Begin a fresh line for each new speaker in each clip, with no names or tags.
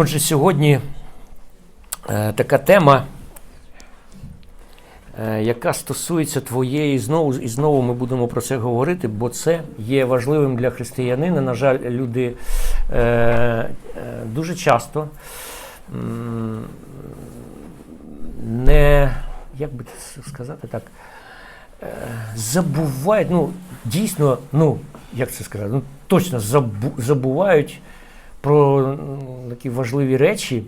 Отже, сьогодні е, така тема, е, яка стосується твоєї, знову і знову ми будемо про це говорити, бо це є важливим для християнина. На жаль, люди е, дуже часто не, як би сказати так, забувають, ну, дійсно, ну, як це сказати, ну, точно забу- забувають про такі важливі речі.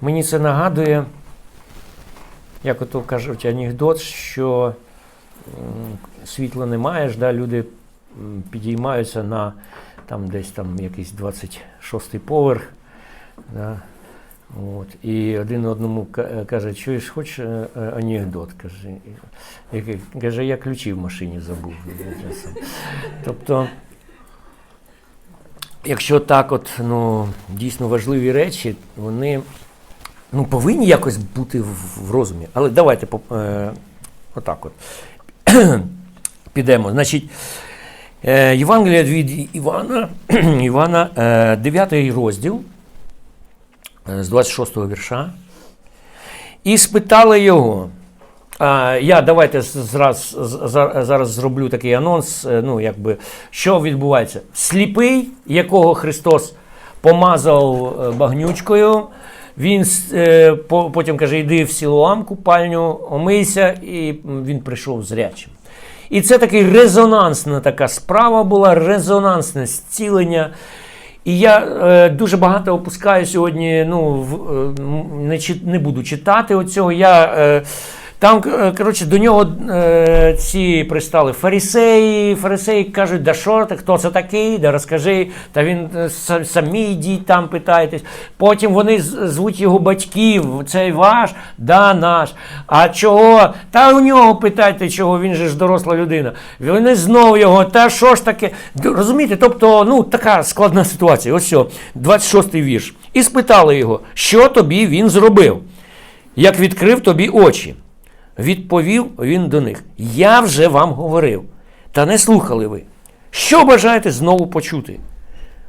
Мені це нагадує, як ото кажуть анекдот, що світла не маєш, да, люди підіймаються на там десь там якийсь 26-й поверх. Да, от, і один одному каже, чуєш, хочеш е, е, анекдот? Каже, каже, я ключі в машині забув. Тобто, якщо так, от ну дійсно важливі речі, вони ну, повинні якось бути в, в розумі. Але давайте е, отак от. Підемо. Значить, е, Євангелія від Івана, Івана е, 9 розділ е, з 26 вірша. І спитали його. Я давайте з- зраз, з- за- зараз зроблю такий анонс. е, Ну, якби, що відбувається? Сліпий, якого Христос помазав е, багнючкою, він е, потім каже: йди в Сілуам купальню, омийся, і він прийшов зрячим. І це такий резонансна така справа була, резонансне зцілення. І я е, дуже багато опускаю сьогодні. Ну, в, е, не, не буду читати оцього. Я, е, там, е, коротше, до нього е, ці пристали фарисеї. Фарисеї кажуть, да що ти, хто це такий, да розкажи. Та він е, самі йдіть там, питайтесь. Потім вони звуть його батьків. Цей ваш, да, наш. А чого? Та у нього питайте, чого він же ж доросла людина. Вони знову його, та що ж таке? Розумієте, тобто, ну, така складна ситуація. Ось що, 26-й вірш. І спитали його, що тобі він зробив, як відкрив тобі очі. Відповів він до них: Я вже вам говорив, та не слухали ви. Що бажаєте знову почути?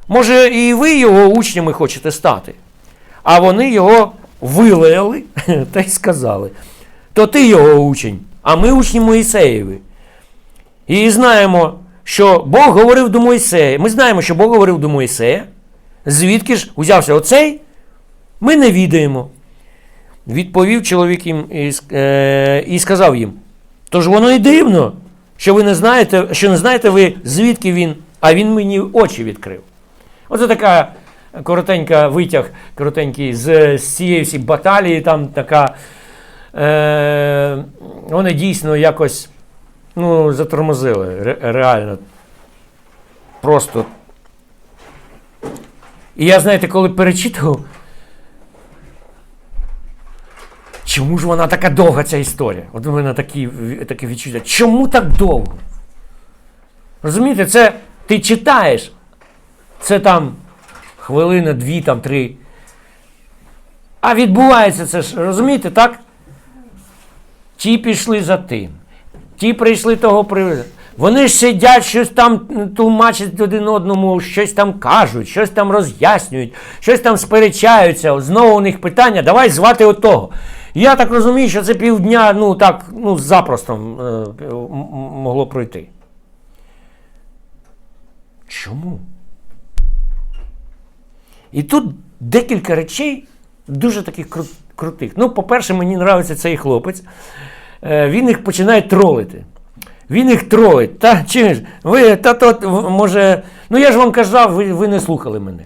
Може, і ви його учнями хочете стати? А вони його вилаяли та й сказали: То ти його учень, а ми учні Моїсеєві. І знаємо, що Бог говорив до Моїсея. Ми знаємо, що Бог говорив до Моїсея. Звідки ж узявся оцей? Ми не відаємо. Відповів чоловік їм і, е, і сказав їм: Тож воно і дивно, що ви не знаєте, що не знаєте ви, звідки він, а він мені очі відкрив. Оце така коротенька витяг, коротенький з, з цієї всі баталії, там така. Е, вони дійсно якось ну, затормозили. ре- реально. Просто. І я, знаєте, коли перечитував. Чому ж вона така довга, ця історія? От у мене такі, таке відчуття. Чому так довго? Розумієте, це ти читаєш, це там хвилина, дві, там три. А відбувається це ж, розумієте, так? Ті пішли за тим, ті прийшли того привезли. Вони ж сидять, щось там тлумачать один одному, щось там кажуть, щось там роз'яснюють, щось там сперечаються. Знову у них питання, давай звати отого. Я так розумію, що це півдня, ну так, ну, запросто е, могло пройти. Чому? І тут декілька речей дуже таких кру- крутих. Ну, по-перше, мені подобається цей хлопець. Е, Він їх починає тролити. Він їх тролить. Та чи ви, та то, може, ну я ж вам казав, ви, ви не слухали мене.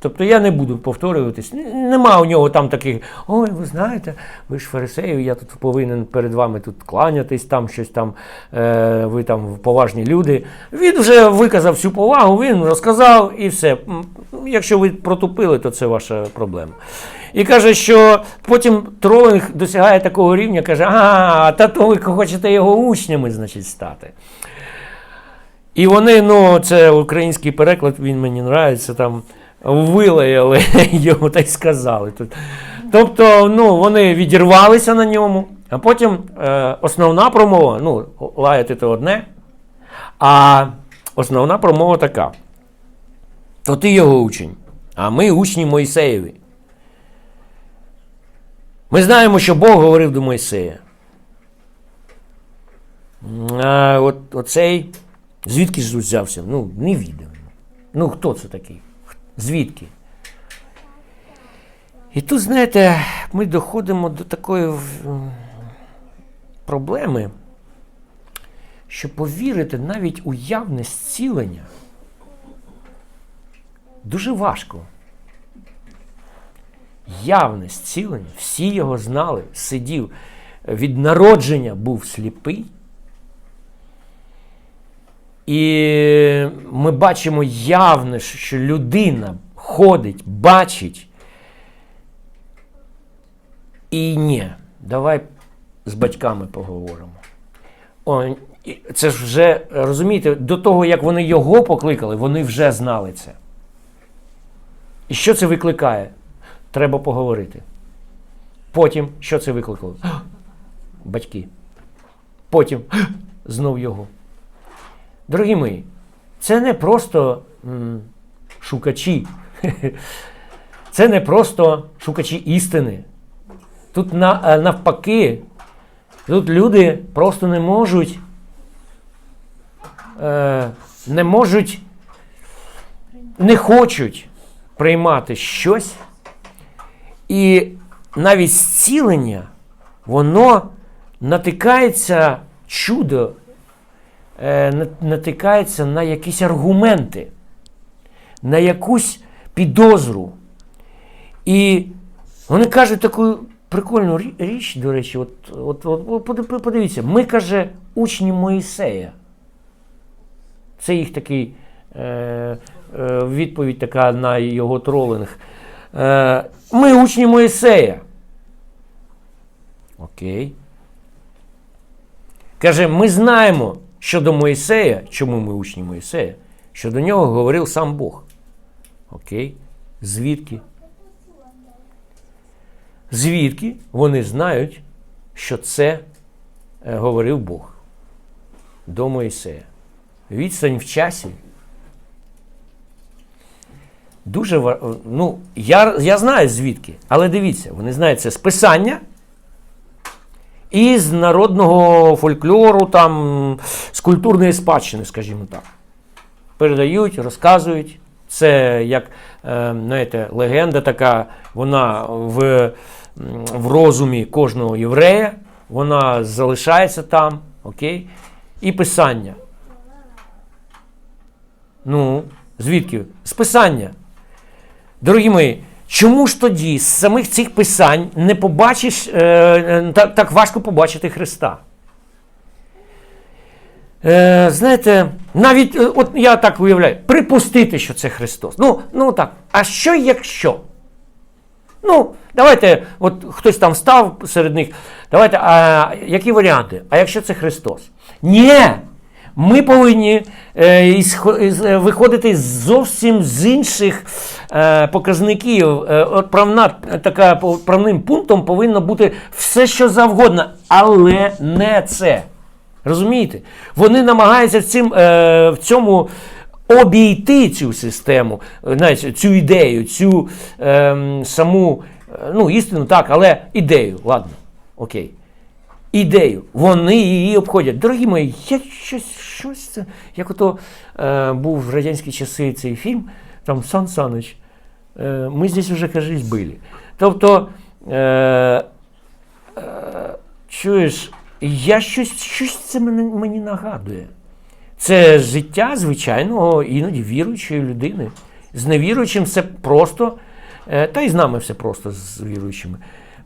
Тобто я не буду повторюватись. Нема у нього там таких, ой, ви знаєте, ви ж фарисеїв, я тут повинен перед вами тут кланятись, там щось там, е, ви там поважні люди. Він вже виказав всю повагу, він розказав і все. Якщо ви протупили, то це ваша проблема. І каже, що потім тролинг досягає такого рівня, каже, а, та то ви хочете його учнями, значить, стати. І вони, ну, це український переклад, він мені подобається, там вилаяли його й сказали. Тут. Тобто, ну, вони відірвалися на ньому, а потім е, основна промова, ну, лаяти то одне, а основна промова така. То ти його учень, А ми учні Мойсеєві. Ми знаємо, що Бог говорив до Мойсея. А от оцей, звідки ж взявся? Ну, невідомо. Ну, хто це такий? Звідки? І тут, знаєте, ми доходимо до такої проблеми, що повірити навіть у явне зцілення дуже важко. Явне зцілення, всі його знали, сидів, від народження був сліпий. І ми бачимо явне, що людина ходить, бачить. І ні, давай з батьками поговоримо. О, це ж вже, розумієте, до того, як вони його покликали, вони вже знали це. І що це викликає? Треба поговорити. Потім, що це викликало? Батьки. Потім знов його. Дорогі мої, це не просто м, шукачі. Це не просто шукачі істини. Тут е, навпаки, тут люди просто не можуть, е, не можуть, не хочуть приймати щось. І навіть зцілення, воно натикається чудо, натикається на якісь аргументи, на якусь підозру. І вони кажуть таку прикольну річ, до речі, от, от, от, поди- подивіться, ми каже, учні Моїсея. Це їх такий е, е, відповідь така на його тролинг. Е, ми учні Моїсея. Окей. Каже, ми знаємо щодо Моїсея, чому ми учні Моїсея, що до нього говорив сам Бог. Окей. Звідки? Звідки вони знають, що це е, говорив Бог до Моїсея? Відстань в часі. Дуже ну, я, я знаю звідки, але дивіться, вони знають це з писання і з народного фольклору, там, з культурної спадщини, скажімо так. Передають, розказують. Це як е, знаєте, легенда така, вона в, в розумі кожного єврея, вона залишається там, окей? І писання. Ну, звідки? З писання. Дорогі мої, чому ж тоді з самих цих писань не побачиш, е, е, так, так важко побачити Христа? Е, знаєте, навіть е, от я так уявляю, припустити, що це Христос. Ну, ну так, а що якщо? Ну, давайте, от хтось там став серед них. Давайте, а які варіанти? А якщо це Христос? Ні! Ми повинні е, е, виходити зовсім з інших е, показників. Правна, така, правним пунктом повинно бути все, що завгодно, але не це. Розумієте? Вони намагаються в, цим, в цьому обійти цю систему, знаєте, цю ідею, цю е, саму ну, істину, так, але ідею, ладно, окей. Ідею. Вони її обходять. Дорогі мої, я щось, щось це. Як ото е, був в радянські часи цей фільм, там Сан Саныч, е, ми здесь вже, кажись, були. Тобто, е, е, чуєш, я щось, щось це мені, мені нагадує. Це життя звичайного, іноді віруючої людини. З невіруючим все просто, е, та й з нами все просто з віруючими.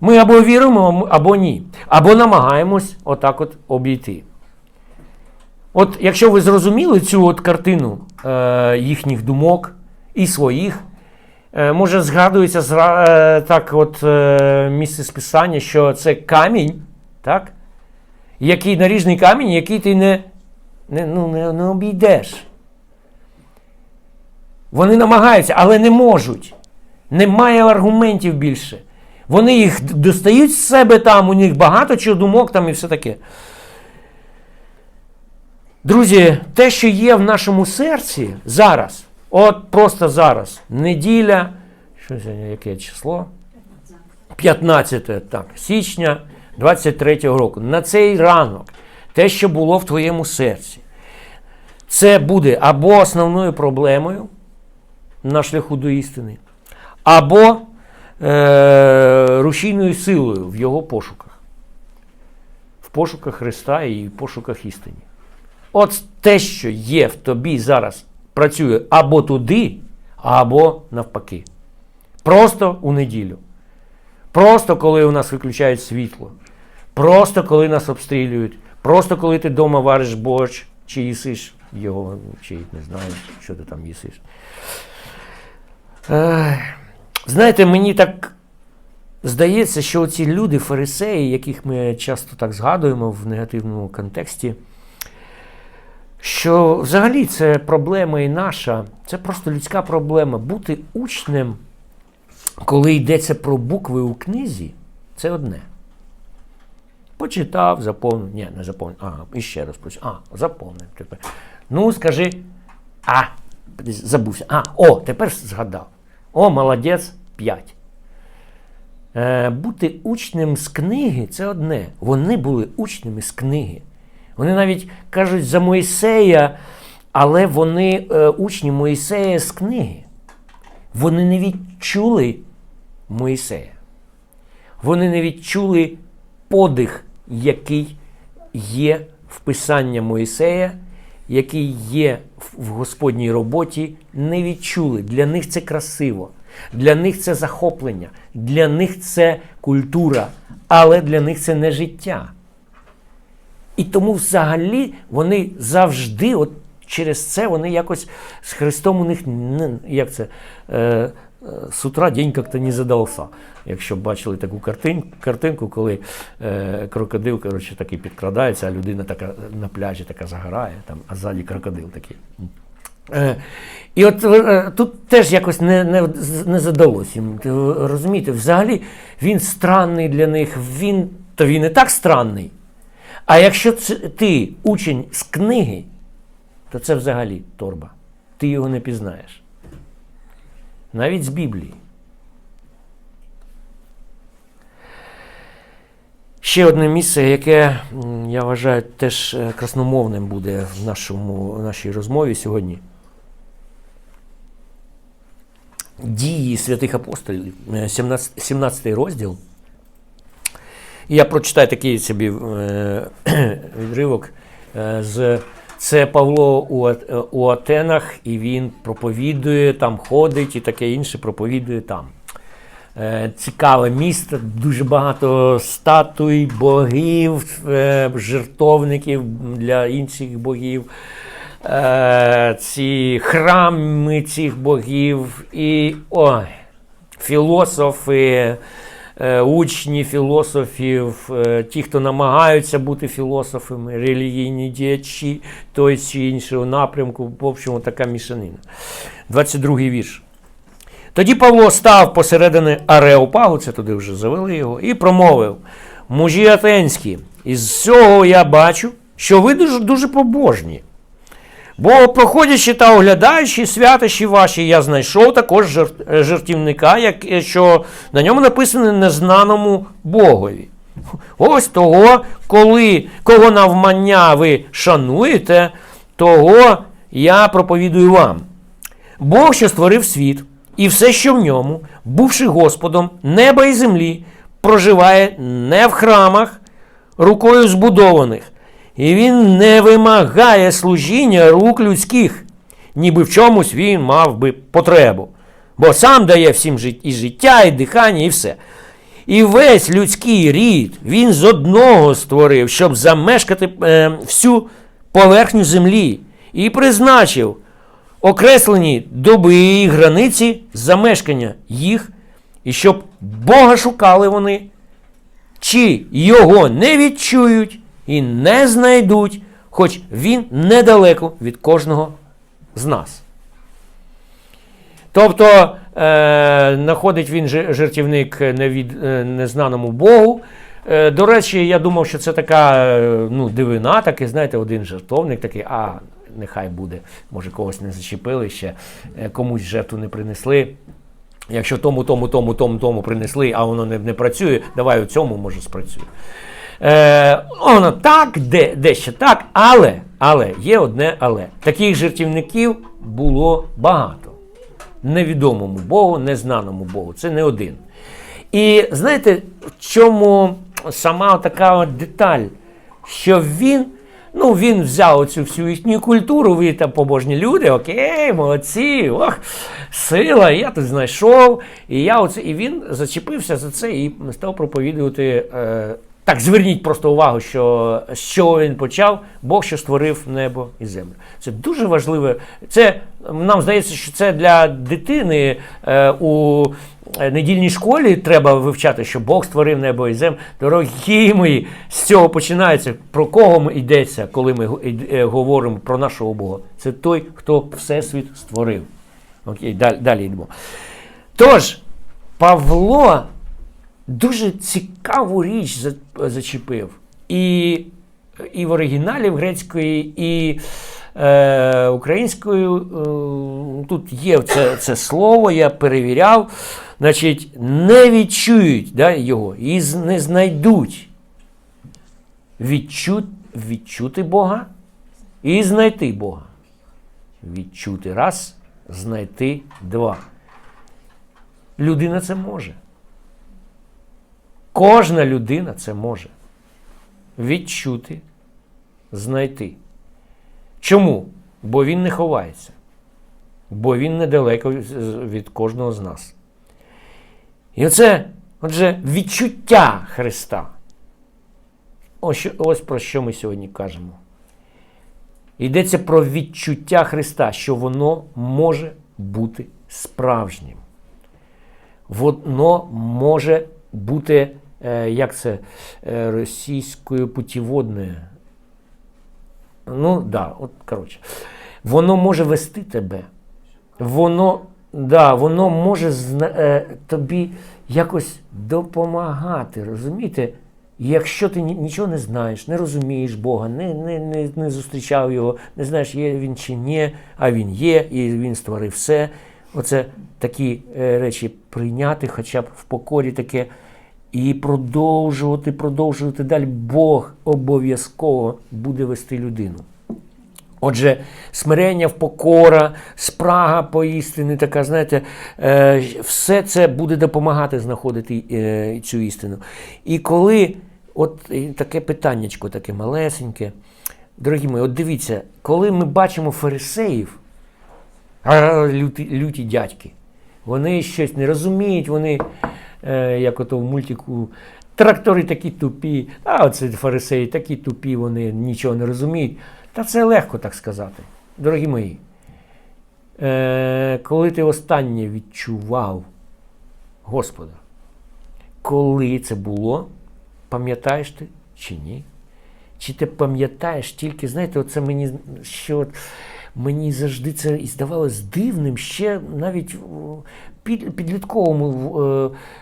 Ми або віримо, або ні. Або намагаємось отак от обійти. От якщо ви зрозуміли цю от картину е, їхніх думок і своїх, е, може згадується зра- е, так от е, місце списання, що це камінь, так? який наріжний камінь, який ти не, не, ну, не, не обійдеш. Вони намагаються, але не можуть. Немає аргументів більше. Вони їх достають з себе там, у них багато чого думок там і все таке. Друзі, те, що є в нашому серці зараз, от просто зараз, неділя, Що сьогодні, яке число? 15 так, січня 23-го року. На цей ранок те, що було в твоєму серці, це буде або основною проблемою на шляху до істини, або е, рушійною силою в його пошуках. В пошуках Христа і в пошуках істини. От те, що є в тобі зараз, працює або туди, або навпаки. Просто у неділю. Просто коли у нас виключають світло. Просто коли нас обстрілюють. Просто коли ти вдома вариш борщ, чи їсиш його, чи не знаю, що ти там їсиш. Ех, Знаєте, мені так здається, що ці люди, фарисеї, яких ми часто так згадуємо в негативному контексті, що взагалі це проблема і наша, це просто людська проблема. Бути учнем, коли йдеться про букви у книзі, це одне. Почитав, заповнив. Ні, не заповнив. Ага, і ще раз почитав. А, заповнив. Тепер. Ну, скажи, а, забувся. А, о, тепер згадав. О, молодець, 5. Е, бути учнем з книги це одне. Вони були учнями з книги. Вони навіть кажуть за Моїсея, але вони е, учні Моїсея з книги. Вони не відчули Моїсея. Вони не відчули подих, який є в Писання Моїсея, який є в Господній роботі, не відчули. Для них це красиво, для них це захоплення, для них це культура, але для них це не життя. І тому взагалі вони завжди, от через це вони якось з Христом у них як це, е, е, утра день як-то не задався. Якщо бачили таку картин, картинку, коли е, крокодил коротше, такий підкрадається, а людина така на пляжі така загорає, там, а ззаді крокодил такий. Е, і от е, тут теж якось не, не, не задалося їм. Розумієте, взагалі він странний для них, він, то він і так странний. А якщо це, ти учень з книги, то це взагалі торба. Ти його не пізнаєш. Навіть з Біблії. Ще одне місце, яке я вважаю теж е, красномовним буде в, нашому, в нашій розмові сьогодні. Дії святих апостолів, е, 17, 17 розділ. Я прочитаю такий собі е, відривок. З, це Павло у, е, у Атенах, і він проповідує, там ходить і таке інше проповідує там. Е, Цікаве місто, дуже багато статуй, богів, е, жертовників для інших богів. Е, Ці храми цих богів. І ой, філософи, учні філософів, е, ті, хто намагаються бути філософами, релігійні діячі той чи іншого напрямку, в общому, така мішанина. 22 вірш. Тоді Павло став посередині Ареопагу, це туди вже завели його, і промовив: мужі атенські, із цього я бачу, що ви дуже, дуже побожні. Бо, проходячи та оглядаючи святощі ваші, я знайшов також жер- е, як, е, що на ньому написано незнаному Богові. Ось того, коли, кого навмання ви шануєте, того я проповідую вам. Бог, що створив світ, і все, що в ньому, бувши Господом неба і землі, проживає не в храмах, рукою збудованих, і він не вимагає служіння рук людських, ніби в чомусь він мав би потребу, бо сам дає всім і життя, і дихання, і все. І весь людський рід він з одного створив, щоб замешкати е, всю поверхню землі, і призначив окреслені доби і границі замешкання їх, і щоб Бога шукали вони, чи його не відчують і не знайдуть, хоч він недалеко від кожного з нас. Тобто е, знаходить він же- жертівник невід, е, незнаному Богу. Е, до речі, я думав, що це така е, ну, дивина, такий, знаєте, один жертовник такий, а нехай буде, може когось не зачепили ще, е, комусь жертву не принесли. Якщо тому, тому, тому, тому, тому принесли, а воно не, не працює, давай у цьому може спрацює. Е, воно так, де, дещо так, але, але є одне але. Таких жертівників було багато. Невідомому Богу, незнаному Богу. Це не один. І знаєте, в чому сама така деталь, що він. Ну, він взяв оцю всю їхню культуру, ви там побожні люди, окей, молодці, ох, сила, я тут знайшов. І я оце, і він зачепився за це і став проповідувати. Е, так, зверніть просто увагу, що з чого він почав, Бог, що створив небо і землю. Це дуже важливе. Це нам здається, що це для дитини е, у недільній школі треба вивчати, що Бог створив небо і землю. Дорогі мої, з цього починається. Про кого ми йдеться, коли ми е, говоримо про нашого Бога? Це той, хто всесвіт створив. Окей, далі, далі йдемо. Тож, Павло дуже цікаву річ зачепив. І, і в оригіналі в грецької, і е, українською е, тут є це, це слово, я перевіряв. Значить, не відчують да, його і не знайдуть. Відчу, відчути Бога і знайти Бога. Відчути раз, знайти два. Людина це може. Кожна людина це може відчути, знайти. Чому? Бо він не ховається, бо він недалеко від кожного з нас. І оце, отже, відчуття Христа. Ось, ось про що ми сьогодні кажемо. Йдеться про відчуття Христа, що воно може бути справжнім воно може бути, як це, е, російською путіводною. Ну, да, от, коротше. Воно може вести тебе. Воно, да, воно може е, тобі якось допомагати. Розумієте? Якщо ти нічого не знаєш, не розумієш Бога, не, не, не, не зустрічав його, не знаєш, є він чи ні, а він є, і він створив все. Оце такі е, речі прийняти, хоча б в покорі таке, і продовжувати, продовжувати далі. Бог обов'язково буде вести людину. Отже, смирення в покора, спрага по істині, така, знаєте, е, все це буде допомагати знаходити е, цю істину. І коли от е, таке питаннячко, таке малесеньке, дорогі мої, от дивіться, коли ми бачимо фарисеїв, люті, люті дядьки, вони щось не розуміють, вони, як ото в мультику, трактори такі тупі, а оце фарисеї такі тупі, вони нічого не розуміють. Та це легко так сказати. Дорогі мої. Е, коли ти останнє відчував Господа, коли це було, пам'ятаєш ти чи ні? Чи ти пам'ятаєш тільки, знаєте, оце мені що мені завжди це і здавалось дивним ще навіть під, підлітковому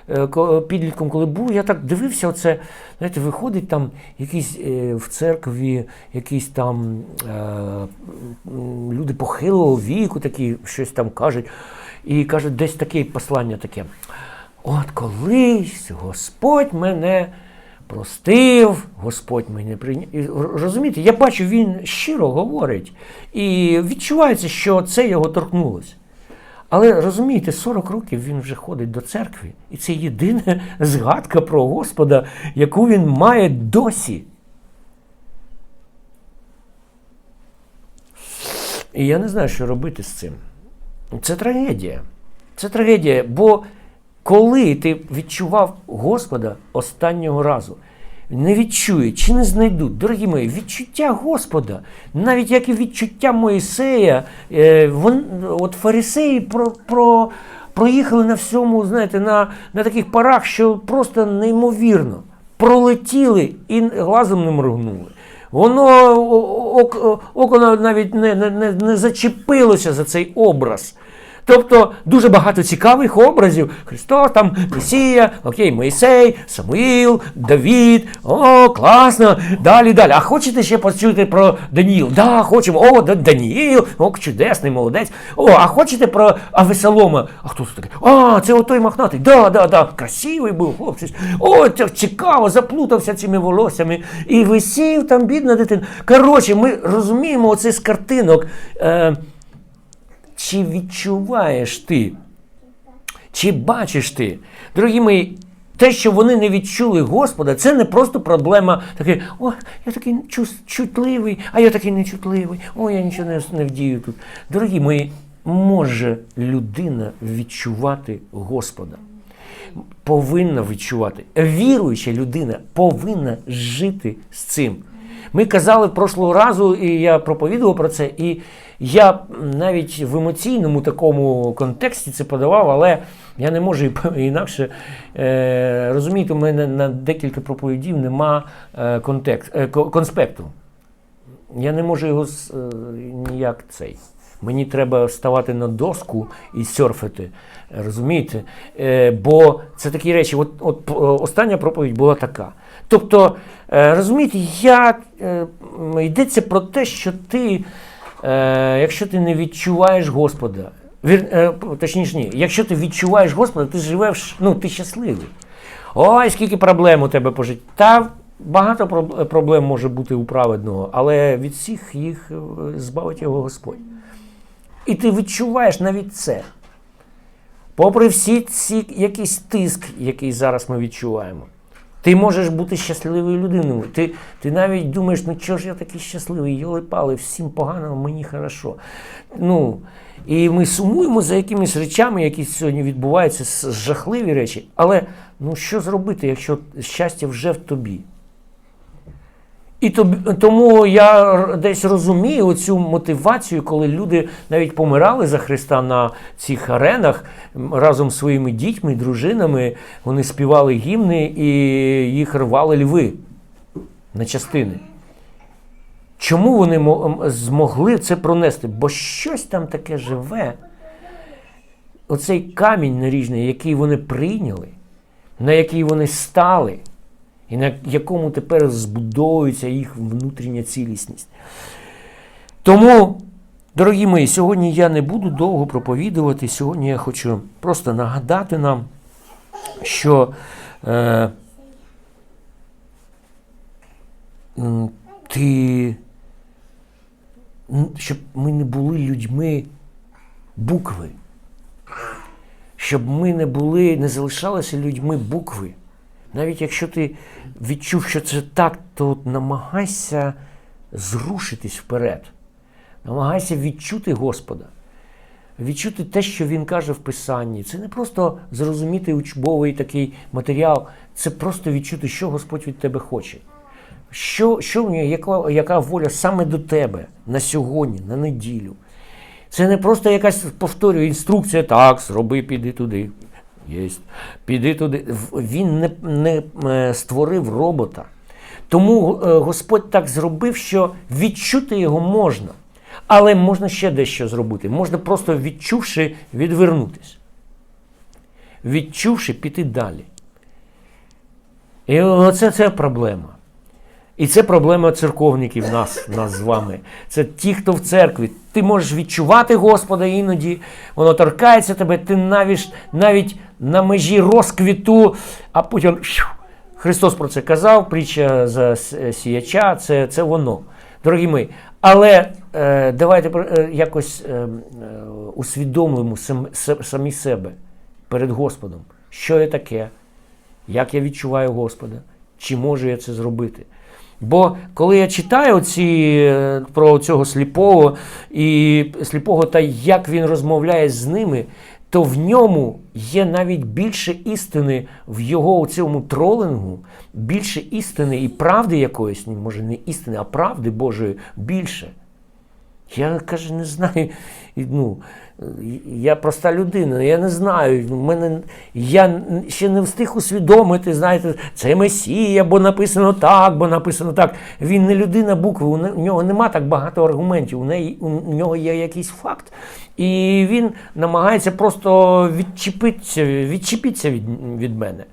е, е, підлітком, коли був, я так дивився, оце, знаєте, виходить там якісь е, в церкві, якісь там люди похилого віку, такі щось там кажуть, і кажуть, десь таке послання таке. От колись Господь мене простив, Господь мене прийняв. Розумієте, я бачу, він щиро говорить. І відчувається, що це його торкнулося. Але розумієте, 40 років він вже ходить до церкви, і це єдина згадка про Господа, яку він має досі. І я не знаю, що робити з цим. Це трагедія. Це трагедія, бо коли ти відчував Господа останнього разу, не відчують чи не знайдуть, дорогі мої, відчуття Господа, навіть як і відчуття Моїсея, е, вон, от фарисеї про, про, проїхали на всьому, знаєте, на, на таких парах, що просто неймовірно. Пролетіли і глазом не моргнули. Воно око навіть не, не, не зачепилося за цей образ. Тобто дуже багато цікавих образів. Христос, там, Месія, окей, Моїсей, Самуїл, Давід. О, класно. Далі, далі. А хочете ще почути про Даніїл? Да, хочемо. О, Да- Даніїл, о, чудесний, молодець. О, а хочете про Авесолома? А хто це такий? А, це отой мохнатий. Да, да, да. Красивий був хлопець. О, це цікаво, заплутався цими волоссями. І висів там, бідна дитина. Коротше, ми розуміємо оце з картинок. Е, чи відчуваєш ти? Чи бачиш ти? Дорогі мої, те, що вони не відчули Господа, це не просто проблема такий, о, я такий чутливий, а я такий нечутливий, о, я нічого не, не вдію тут. Дорогі мої, може людина відчувати Господа? Повинна відчувати. Віруюча людина повинна жити з цим. Ми казали прошлого разу, і я проповідував про це, і я навіть в емоційному такому контексті це подавав, але я не можу інакше е, розумієте, у мене на декілька проповідів нема е, контекст, е, конспекту. Я не можу його е, ніяк цей. Мені треба вставати на доску і серфити. Розумієте? Е, бо це такі речі. От, от е, остання проповідь була така. Тобто, е, розумієте, я, е, йдеться про те, що ти, е, якщо ти не відчуваєш Господа, точніше, ні, якщо ти відчуваєш Господа, ти живеш, ну, ти щасливий. Ой, скільки проблем у тебе по житті. Та багато проблем може бути у праведного, але від всіх їх збавить його Господь. І ти відчуваєш навіть це. Попри всі ці якийсь тиск, який зараз ми відчуваємо, ти можеш бути щасливою людиною. Ти, ти навіть думаєш, ну чого ж я такий щасливий, йоли пали, всім погано, мені хорошо. Ну, і ми сумуємо за якимись речами, які сьогодні відбуваються, жахливі речі. Але ну що зробити, якщо щастя вже в тобі? І тому я десь розумію цю мотивацію, коли люди навіть помирали за Христа на цих аренах разом з своїми дітьми, дружинами. Вони співали гімни і їх рвали льви на частини. Чому вони змогли це пронести? Бо щось там таке живе. Оцей камінь наріжний, який вони прийняли, на який вони стали, і на якому тепер збудовується їх внутрішня цілісність. Тому, дорогі мої, сьогодні я не буду довго проповідувати. Сьогодні я хочу просто нагадати нам, що е, ти, щоб ми не були людьми букви. Щоб ми не були, не залишалися людьми букви. Навіть якщо ти відчув, що це так, то намагайся зрушитись вперед. Намагайся відчути Господа, відчути те, що Він каже в Писанні. Це не просто зрозуміти учбовий такий матеріал, це просто відчути, що Господь від тебе хоче. Що, що в нього, яка, яка воля саме до тебе на сьогодні, на неділю. Це не просто якась повторюю, інструкція, так, зроби, піди туди. Єсть. Піди туди. Він не, не е, створив робота. Тому е, Господь так зробив, що відчути його можна. Але можна ще дещо зробити. Можна просто відчувши, відвернутися. Відчувши, піти далі. І оце це проблема. І це проблема церковників нас, нас з вами. Це ті, хто в церкві. Ти можеш відчувати Господа іноді, воно торкається тебе, ти навіть, навіть на межі розквіту, а потім Христос про це казав, притча за сіяча, це, це воно. Дорогі мої. Але е, давайте е, якось е, е, усвідомимо сам, самі себе перед Господом. Що я таке? Як я відчуваю Господа? Чи можу я це зробити? Бо коли я читаю ці, е, про цього сліпого і сліпого та як він розмовляє з ними, то в ньому є навіть більше істини в його цьому тролингу, більше істини і правди якоїсь, може не істини, а правди Божої більше. Я каже, не знаю. Ну, я проста людина, я не знаю. Мене, я ще не встиг усвідомити, знаєте, це Месія, бо написано так, бо написано так. Він не людина букви, у у нього нема так багато аргументів, у, неї, у нього є якийсь факт. І він намагається просто відчепитися, відчепитися від, від мене.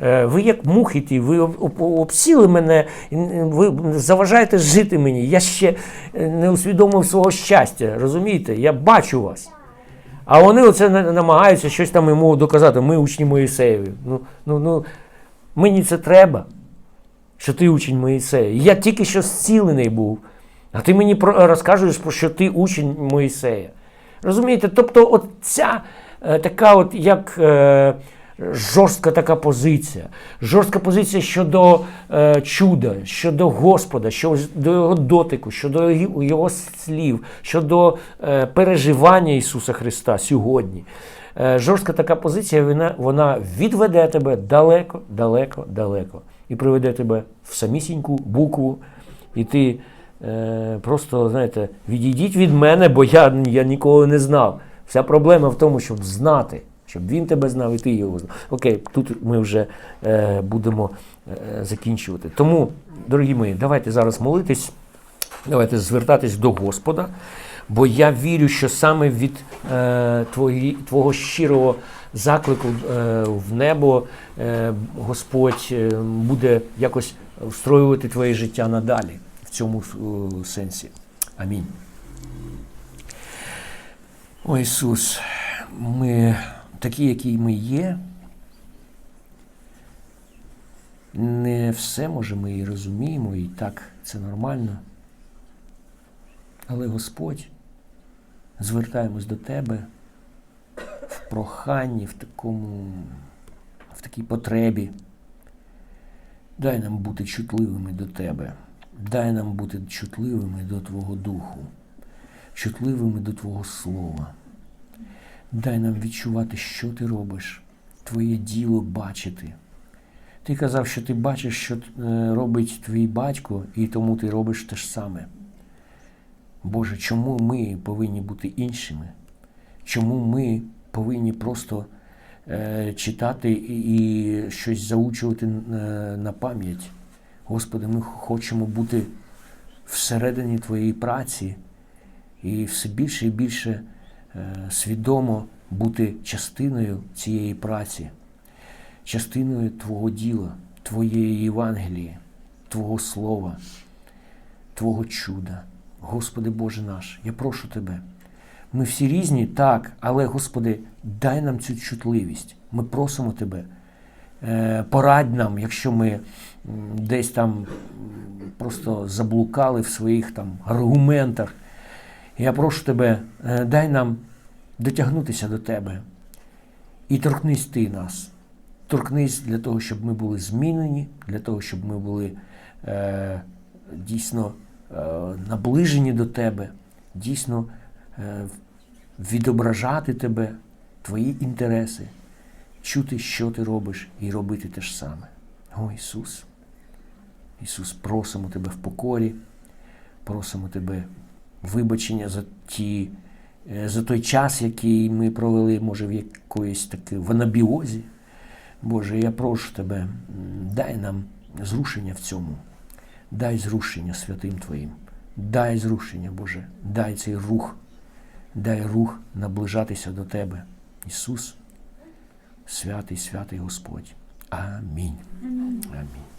Е, Ви як мухи ті, ви об- об- обсіли мене, ви заважаєте жити мені. Я ще е, не усвідомив свого щастя. Розумієте? Я бачу вас. А вони оце намагаються щось там йому доказати. Ми учні Моїсеєві. Ну, ну, ну, мені це треба, що ти учень Моїсея. Я тільки що зцілений був. А ти мені про, розказуєш, про що ти учень Моїсея. Розумієте? Тобто, от ця е, така, от як жорстка така позиція, жорстка позиція щодо е, чуда, щодо Господа, щодо його дотику, щодо його- слів, щодо е, переживання Ісуса Христа сьогодні. Е, жорстка така позиція, вона, вона відведе тебе далеко, далеко, далеко і приведе тебе в самісіньку букву, і ти е, просто, знаєте, відійдіть від мене, бо я, я ніколи не знав. Вся проблема в тому, щоб знати, щоб він тебе знав і ти його знав. Окей, тут ми вже е, будемо е, закінчувати. Тому, дорогі мої, давайте зараз молитись, давайте звертатись до Господа, бо я вірю, що саме від е, твої, твого щирого заклику е, в небо е, Господь е, буде якось встроювати твоє життя надалі в цьому сенсі. Амінь. О Ісус, ми такі, які ми є. Не все може ми і розуміємо, і так це нормально. Але Господь, звертаємось до Тебе в проханні, в такому, в такій потребі. Дай нам бути чутливими до Тебе. Дай нам бути чутливими до Твого Духу, чутливими до Твого Слова. Дай нам відчувати, що ти робиш, Твоє діло бачити. Ти казав, що ти бачиш, що е, робить твій батько, і тому ти робиш те ж саме. Боже, чому ми повинні бути іншими? Чому ми повинні просто е, читати і, щось заучувати е, на пам'ять? Господи, ми хочемо бути всередині Твоєї праці і все більше і більше свідомо бути частиною цієї праці, частиною Твого діла, Твоєї Євангелії, Твого Слова, Твого чуда. Господи Боже наш, я прошу Тебе. Ми всі різні, так, але, Господи, дай нам цю чутливість. Ми просимо Тебе. Е, Порадь нам, якщо ми десь там просто заблукали в своїх там аргументах. Я прошу тебе, е, дай нам дотягнутися до тебе і торкнись ти нас. Торкнись для того, щоб ми були змінені, для того, щоб ми були е, дійсно е, наближені до тебе, дійсно е, відображати тебе, твої інтереси, чути, що ти робиш, і робити те ж саме. О Ісус! Ісус, просимо тебе в покорі, просимо тебе вибачення за ті, е, за той час, який ми провели, може, в якоїсь таки в анабіозі. Боже, я прошу тебе, дай нам зрушення в цьому. Дай зрушення святим Твоїм. Дай зрушення, Боже, дай цей рух, дай рух наближатися до Тебе. Ісус, святий, святий Господь. Амінь. Амінь.